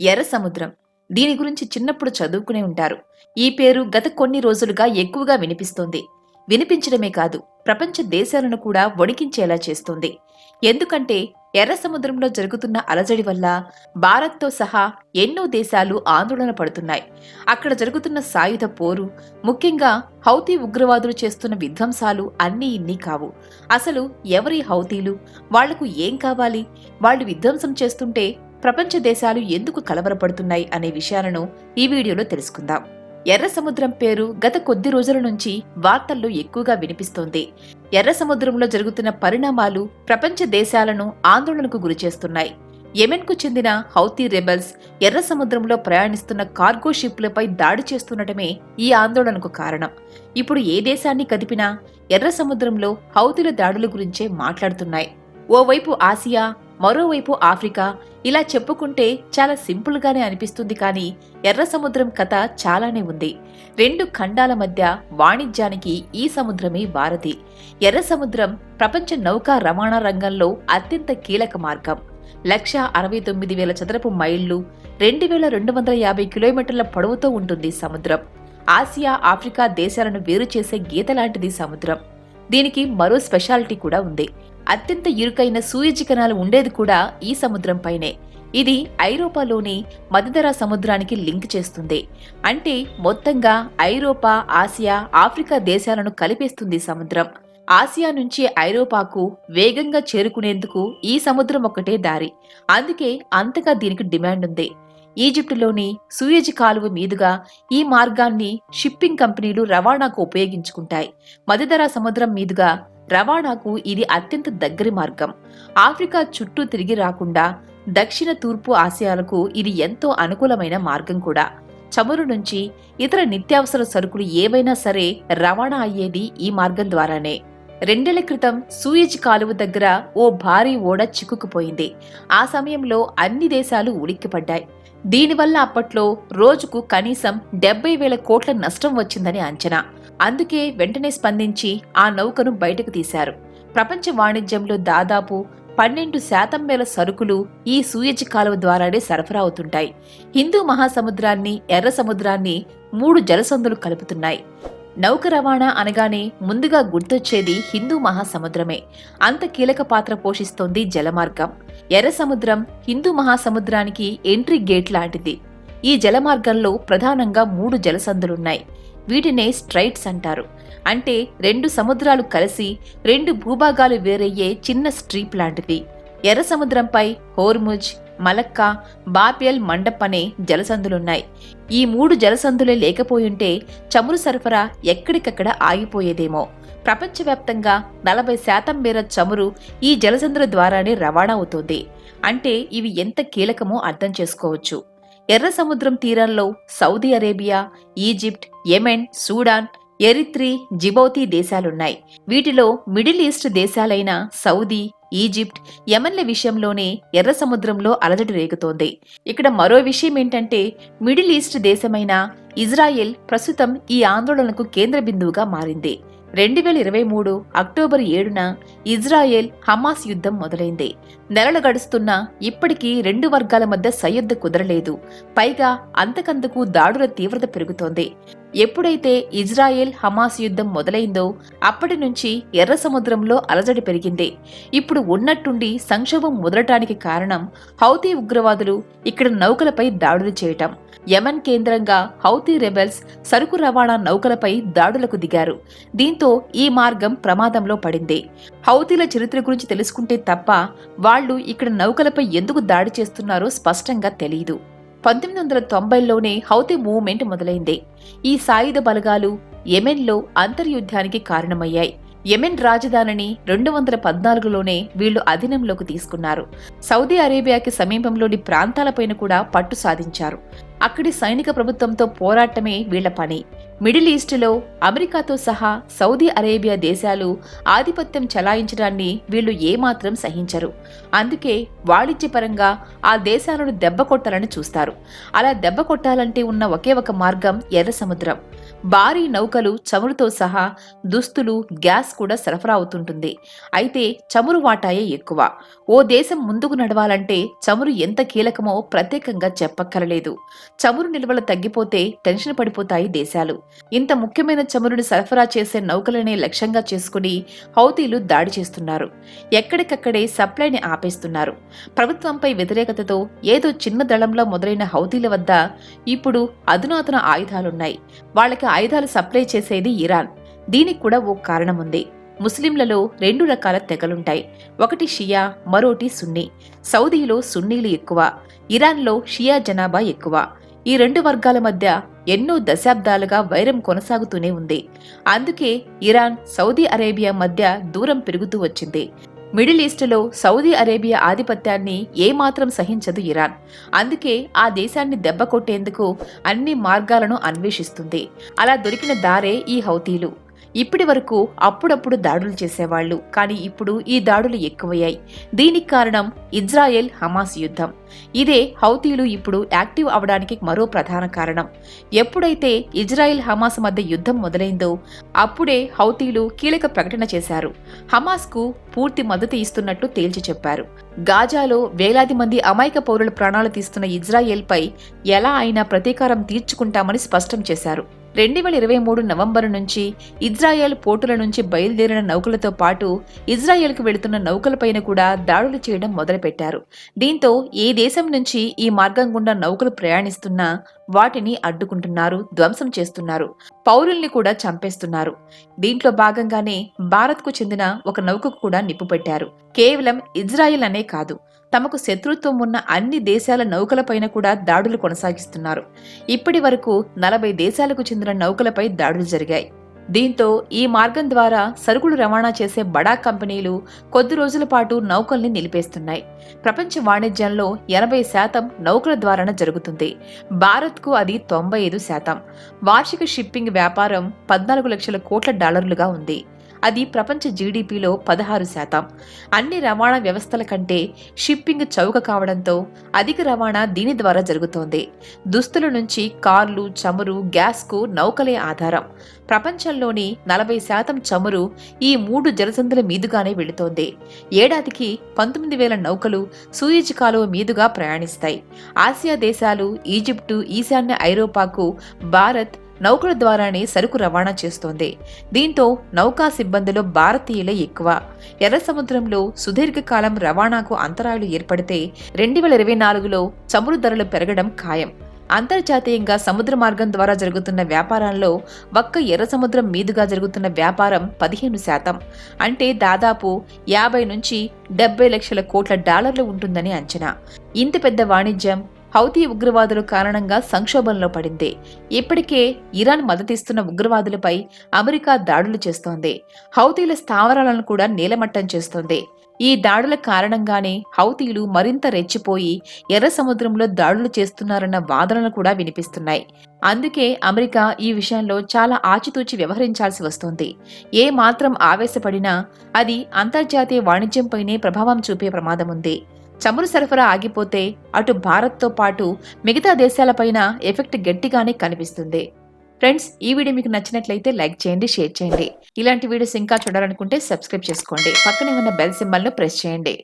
ఎర్ర సముద్రం. దీని గురించి చిన్నప్పుడు చదువుకునే ఉంటారు. ఈ పేరు గత కొన్ని రోజులుగా ఎక్కువగా వినిపిస్తోంది. వినిపించడమే కాదు ప్రపంచ దేశాలను కూడా వణికించేలా చేస్తుంది. ఎందుకంటే ఎర్ర సముద్రంలో జరుగుతున్న అలజడి వల్ల భారత్తో సహా ఎన్నో దేశాలు ఆందోళన పడుతున్నాయి. అక్కడ జరుగుతున్న సాయుధ పోరు ముఖ్యంగా హౌతీ ఉగ్రవాదులు చేస్తున్న విధ్వంసాలు అన్నీ ఇన్ని కావు. అసలు ఎవరి హౌతీలు? వాళ్ళకు ఏం కావాలి? వాళ్ళు విధ్వంసం చేస్తుంటే ప్రపంచ దేశాలు ఎందుకు కలవరపడుతున్నాయి అనే విషయాలను ఈ వీడియోలో తెలుసుకుందాం. ఎర్ర సముద్రం పేరు గత కొద్ది రోజుల నుంచి వార్తల్లో ఎక్కువగా వినిపిస్తోంది. ఎర్ర సముద్రంలో జరుగుతున్న పరిణామాలు ప్రపంచ దేశాలను ఆందోళనకు గురిచేస్తున్నాయి యెమెన్కు చెందిన హౌతీ రెబల్స్ ఎర్ర సముద్రంలో ప్రయాణిస్తున్న కార్గో షిప్లపై దాడి చేస్తుండటమే ఈ ఆందోళనకు కారణం. ఇప్పుడు ఏ దేశాన్ని కదిపినా ఎర్ర సముద్రంలో హౌతీల దాడుల గురించే మాట్లాడుతున్నాయి. ఓవైపు ఆసియా మరోవైపు ఆఫ్రికా ఇలా చెప్పుకుంటే చాలా సింపుల్గానే అనిపిస్తుంది కానీ ఎర్ర సముద్రం కథ చాలానే ఉంది. రెండు ఖండాల మధ్య వాణిజ్యానికి ఈ సముద్రమే వారధి. ఎర్ర సముద్రం ప్రపంచ నౌకా రవాణా రంగంలో అత్యంత కీలక మార్గం. లక్ష అరవై తొమ్మిది వేల చదరపు మైళ్ళు రెండు వేల రెండు వందల యాభై కిలోమీటర్ల పొడవుతో ఉంటుంది సముద్రం. ఆసియా ఆఫ్రికా దేశాలను వేరు చేసే గీత లాంటిది సముద్రం. దీనికి మరో స్పెషాలిటీ కూడా ఉంది. అత్యంత ఇరుకైన సూయజి కణాలు ఉండేది కూడా ఈ సముద్రంపైనే ఇది ఐరోపాలోని మధ్యధరా సముద్రానికి లింక్ చేస్తుంది. అంటే మొత్తంగా ఐరోపా ఆసియా ఆఫ్రికా దేశాలను కలిపేస్తుంది సముద్రం. ఆసియా నుంచి ఐరోపాకు వేగంగా చేరుకునేందుకు ఈ సముద్రం ఒక్కటే దారి. అందుకే అంతగా దీనికి డిమాండ్ ఉంది. ఈజిప్టులోని సూయజ్ కాలువ మీదుగా ఈ మార్గాన్ని షిప్పింగ్ కంపెనీలు రవాణాకు ఉపయోగించుకుంటాయి. మధ్యధరా సముద్రం మీదుగా రవాణాకు ఇది అత్యంత దగ్గరి మార్గం. ఆఫ్రికా చుట్టూ తిరిగి రాకుండా దక్షిణ తూర్పు ఆసియాలకు ఇది ఎంతో అనుకూలమైన మార్గం కూడా. చమురు నుంచి ఇతర నిత్యావసర సరుకులు ఏవైనా సరే రవాణా అయ్యేది ఈ మార్గం ద్వారానే. రెండేళ్ళ క్రితం సూయజ్ కాలువ దగ్గర ఓ భారీ ఓడ చిక్కుకుపోయింది. ఆ సమయంలో అన్ని దేశాలు ఉలిక్కిపడ్డాయి. దీనివల్ల అప్పట్లో రోజుకు కనీసం డెబ్బై వేల కోట్ల నష్టం వచ్చిందని అంచనా. అందుకే వెంటనే స్పందించి ఆ నౌకను బయటకు తీశారు. ప్రపంచ వాణిజ్యంలో దాదాపు పన్నెండు శాతం మేల సరుకులు ఈ సూయజ్ కాలువ ద్వారానే సరఫరా అవుతుంటాయి. హిందూ మహాసముద్రాన్ని ఎర్ర సముద్రాన్ని మూడు జలసందులు కలుపుతున్నాయి. నౌక రవాణా అనగానే ముందుగా గుర్తొచ్చేది హిందూ మహాసముద్రమే. అంత కీలక పాత్ర పోషిస్తోంది జలమార్గం. ఎర్ర సముద్రం హిందూ మహాసముద్రానికి ఎంట్రీ గేట్ లాంటిది. ఈ జలమార్గంలో ప్రధానంగా మూడు జలసందులున్నాయి వీటినే స్ట్రైట్స్ అంటారు. అంటే రెండు సముద్రాలు కలిసి రెండు భూభాగాలు వేరయ్యే చిన్న స్ట్రీప్ లాంటిది. ఎర్ర సముద్రంపై Hormuz Malacca Bab el Mandeb అనే జలసందులున్నాయి. ఈ మూడు జలసందులే లేకపోయుంటే చమురు సరఫరా ఎక్కడికక్కడ ఆగిపోయేదేమో. ప్రపంచవ్యాప్తంగా నలభై శాతం మేర చమురు ఈ జలసందుల ద్వారానే రవాణా అవుతోంది. అంటే ఇవి ఎంత కీలకమో అర్థం చేసుకోవచ్చు. ఎర్ర సముద్రం తీరంలో Saudi Arabia Egypt Yemen Sudan Eritrea Djibouti దేశాలున్నాయి. వీటిలో మిడిల్ ఈస్ట్ దేశాలైన సౌదీ ఈజిప్ట్ యమన్ల విషయంలోనే ఎర్ర సముద్రంలో అలజడి రేగుతోంది. ఇక్కడ మరో విషయం ఏంటంటే మిడిల్ ఈస్ట్ దేశమైన ఇజ్రాయెల్ ప్రస్తుతం ఈ ఆందోళనకు కేంద్ర బిందువుగా మారింది. రెండు వేల ఇరవై మూడు అక్టోబర్ ఏడున ఇజ్రాయెల్ హమాస్ యుద్ధం మొదలైంది. నెలలు గడుస్తున్నా ఇప్పటికీ రెండు వర్గాల మధ్య సయోద్ధ కుదరలేదు. పైగా అంతకంతకు దాడుల తీవ్రత పెరుగుతోంది. ఎప్పుడైతే ఇజ్రాయెల్ హమాస్ యుద్ధం మొదలైందో అప్పటి నుంచి ఎర్ర సముద్రంలో అలజడి పెరిగింది. ఇప్పుడు ఉన్నట్టుండి సంక్షోభం మొదలటానికి కారణం హౌతీ ఉగ్రవాదులు ఇక్కడ నౌకలపై దాడులు చేయటం. యమన్ కేంద్రంగా హౌతీ రెబెల్స్ సరుకు రవాణా నౌకలపై దాడులకు దిగారు. దీంతో ఈ మార్గం ప్రమాదంలో పడింది. హౌతీల చరిత్ర గురించి తెలుసుకుంటే తప్ప వాళ్ళు ఇక్కడ నౌకలపై ఎందుకు దాడి చేస్తున్నారో స్పష్టంగా తెలియదు పంతొమ్మిది వందల తొంభైలోనే హౌతీ మూవ్మెంట్ మొదలైంది. ఈ సాయుధ బలగాలు యెమెన్లో అంతర్యుద్ధానికి కారణమయ్యాయి. యెమెన్ రాజధానిని రెండు వందల పద్నాలుగులోనే వీళ్ళు అధీనంలోకి తీసుకున్నారు. సౌదీ అరేబియాకి సమీపంలోని ప్రాంతాలపైన కూడా పట్టు సాధించారు. అక్కడి సైనిక ప్రభుత్వంతో పోరాటమే వీళ్ళ పని. మిడిల్ ఈస్టులో అమెరికాతో సహా సౌదీ అరేబియా దేశాలు ఆధిపత్యం చలాయించడాన్ని వీళ్ళు ఏమాత్రం సహించరు. అందుకే వాణిజ్యపరంగా ఆ దేశాలను దెబ్బ కొట్టాలని చూస్తారు. అలా దెబ్బ కొట్టాలంటే ఉన్న ఒకే ఒక మార్గం ఎర్ర సముద్రం. భారీ నౌకలు చమురుతో సహా దుస్తులు గ్యాస్ కూడా సరఫరా అవుతుంటుంది. అయితే చమురు వాటాయే ఎక్కువ. ఓ దేశం ముందుకు నడవాలంటే చమురు ఎంత కీలకమో ప్రత్యేకంగా చెప్పక్కరలేదు. చమురు నిల్వలు తగ్గిపోతే టెన్షన్ పడిపోతాయి దేశాలు. ఇంత ముఖ్యమైన చమురుని సరఫరా చేసే నౌకలనే లక్ష్యంగా చేసుకుని హౌతీలు దాడి చేస్తున్నారు. ఎక్కడికక్కడే సప్లైని ఆపేస్తున్నారు. ప్రభుత్వంపై వ్యతిరేకతతో ఏదో చిన్న దళంలో మొదలైన హౌతీల వద్ద ఇప్పుడు అధునాతన ఆయుధాలున్నాయి. వాళ్ళకి ఆయుధాలు సప్లై చేసేది ఇరాన్. దీనికి కూడా ఓ కారణం ఉంది. ముస్లింలలో రెండు రకాల తెగలుంటాయి. ఒకటి షియా మరోటి సున్నీ. సౌదీలో సున్నీలు ఎక్కువ. ఇరాన్లో షియా జనాభా ఎక్కువ. ఈ రెండు వర్గాల మధ్య ఎన్నో దశాబ్దాలుగా వైరం కొనసాగుతూనే ఉంది. అందుకే ఇరాన్ సౌదీ అరేబియా మధ్య దూరం పెరుగుతూ వచ్చింది. మిడిల్ ఈస్టులో సౌదీ అరేబియా ఆధిపత్యాన్ని ఏమాత్రం సహించదు ఇరాన్. అందుకే ఆ దేశాన్ని దెబ్బ కొట్టేందుకు అన్ని మార్గాలను అన్వేషిస్తుంది. అలా దొరికిన దారే ఈ హౌతీలు. ఇప్పటి వరకు అప్పుడప్పుడు దాడులు చేసేవాళ్ళు కానీ ఇప్పుడు ఈ దాడులు ఎక్కువయ్యాయి. దీనికి కారణం ఇజ్రాయెల్ హమాస్ యుద్ధం. ఇదే హౌతీలు ఇప్పుడు యాక్టివ్ అవడానికి మరో ప్రధాన కారణం. ఎప్పుడైతే ఇజ్రాయెల్ హమాస్ మధ్య యుద్ధం మొదలైందో అప్పుడే హౌతీలు కీలక ప్రకటన చేశారు. హమాస్కు పూర్తి మద్దతు ఇస్తున్నట్టు తేల్చి చెప్పారు. గాజాలో వేలాది మంది అమాయక పౌరుల ప్రాణాలు తీస్తున్న ఇజ్రాయెల్పై ఎలా అయినా ప్రతీకారం తీర్చుకుంటామని స్పష్టం చేశారు. రెండు వేల ఇరవై మూడు నవంబర్ నుంచి ఇజ్రాయెల్ పోర్టుల నుంచి బయలుదేరిన నౌకలతో పాటు ఇజ్రాయెల్కు వెళుతున్న నౌకలపైన కూడా దాడులు చేయడం మొదలుపెట్టారు. దీంతో ఏ దేశం నుంచి ఈ మార్గం గుండా నౌకలు ప్రయాణిస్తున్నా వాటిని అడ్డుకుంటున్నారు ధ్వంసం చేస్తున్నారు పౌరుల్ని కూడా చంపేస్తున్నారు. దీంట్లో భాగంగానే భారత్కు చెందిన ఒక నౌకకు కూడా నిప్పు పెట్టారు. కేవలం ఇజ్రాయెల్ అనే కాదు తమకు శత్రుత్వం ఉన్న అన్ని దేశాల నౌకలపైన కూడా దాడులు కొనసాగిస్తున్నారు. ఇప్పటి వరకు నలభై దేశాలకు చెందిన నౌకలపై దాడులు జరిగాయి. దీంతో ఈ మార్గం ద్వారా సరుకులు రవాణా చేసే బడా కంపెనీలు కొద్ది రోజుల పాటు నౌకల్ని నిలిపేస్తున్నాయి. ప్రపంచ వాణిజ్యంలో ఎనభై శాతం నౌకల ద్వారానే జరుగుతుంది. భారత్కు అది తొంభై ఐదు శాతం. వార్షిక షిప్పింగ్ వ్యాపారం పద్నాలుగు లక్షల కోట్ల డాలర్లుగా ఉంది. అది ప్రపంచ జీడిపిలో పదహారు శాతం. అన్ని రవాణా వ్యవస్థల కంటే షిప్పింగ్ చౌక కావడంతో అధిక రవాణా దీని ద్వారా జరుగుతోంది. దుస్తుల నుంచి కార్లు చమురు గ్యాస్కు నౌకలే ఆధారం. ప్రపంచంలోని నలభై శాతం చమురు ఈ మూడు జలసంధుల మీదుగానే వెళుతోంది. ఏడాదికి పంతొమ్మిది వేల నౌకలు సూయిజ్ కాలువ మీదుగా ప్రయాణిస్తాయి. ఆసియా దేశాలు ఈజిప్టు ఈశాన్య ఐరోపాకు భారత్ నౌకల ద్వారానే సరుకు రవాణా చేస్తోంది. దీంతో నౌకా సిబ్బందిలో భారతీయులే ఎక్కువ. ఎర్ర సముద్రంలో సుదీర్ఘకాలం రవాణాకు అంతరాయాలు ఏర్పడితే రెండు వేల ఇరవై నాలుగులో చమురు ధరలు పెరగడం ఖాయం. అంతర్జాతీయంగా సముద్ర మార్గం ద్వారా జరుగుతున్న వ్యాపారాల్లో ఒక్క ఎర్ర సముద్రం మీదుగా జరుగుతున్న వ్యాపారం పదిహేను శాతం. అంటే దాదాపు యాభై నుంచి డెబ్బై లక్షల కోట్ల డాలర్లు ఉంటుందని అంచనా. ఇంత పెద్ద వాణిజ్యం హౌతీ ఉగ్రవాదుల కారణంగా సంక్షోభంలో పడింది. ఇప్పటికే ఇరాన్ మద్దతిస్తున్న ఉగ్రవాదులపై అమెరికా దాడులు చేస్తోంది. హౌతీల స్థావరాలను కూడా నీలమట్టం చేస్తోంది. ఈ దాడుల కారణంగానే హౌతీలు మరింత రెచ్చిపోయి ఎర్ర సముద్రంలో దాడులు చేస్తున్నారన్న వాదనలు కూడా వినిపిస్తున్నాయి. అందుకే అమెరికా ఈ విషయంలో చాలా ఆచితూచి వ్యవహరించాల్సి వస్తోంది. ఏ మాత్రం ఆవేశపడినా అది అంతర్జాతీయ వాణిజ్యంపైనే ప్రభావం చూపే ప్రమాదం ఉంది. చమురు సరఫరా ఆగిపోతే అటు భారత్తో పాటు మిగతా దేశాలపైన ఎఫెక్ట్ గట్టిగానే కనిపిస్తుంది. ఫ్రెండ్స్ ఈ వీడియో మీకు నచ్చినట్లయితే లైక్ చేయండి షేర్ చేయండి. ఇలాంటి వీడియోస్ ఇంకా చూడాలనుకుంటే సబ్స్క్రైబ్ చేసుకోండి. పక్కనే ఉన్న బెల్ సింబల్ను ప్రెస్ చేయండి.